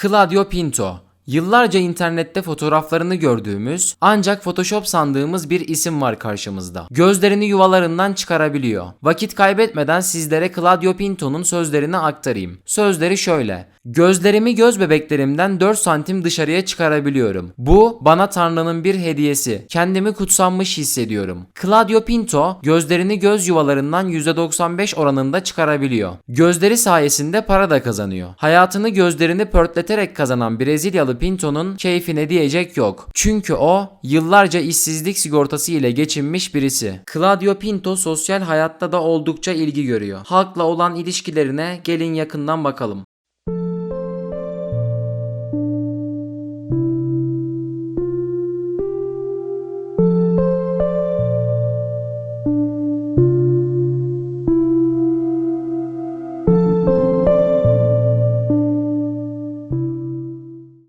Claudio Pinto Yıllarca internette fotoğraflarını gördüğümüz ancak Photoshop sandığımız bir isim var karşımızda. Gözlerini yuvalarından çıkarabiliyor. Vakit kaybetmeden sizlere Claudio Pinto'nun sözlerini aktarayım. Sözleri şöyle. Gözlerimi göz bebeklerimden 4 santim dışarıya çıkarabiliyorum. Bu bana Tanrı'nın bir hediyesi. Kendimi kutsanmış hissediyorum. Claudio Pinto gözlerini göz yuvalarından %95 oranında çıkarabiliyor. Gözleri sayesinde para da kazanıyor. Hayatını gözlerini pörtleterek kazanan Brezilyalı Pinto'nun keyfine diyecek yok. Çünkü o yıllarca işsizlik sigortası ile geçinmiş birisi. Claudio Pinto sosyal hayatta da oldukça ilgi görüyor. Halkla olan ilişkilerine gelin yakından bakalım.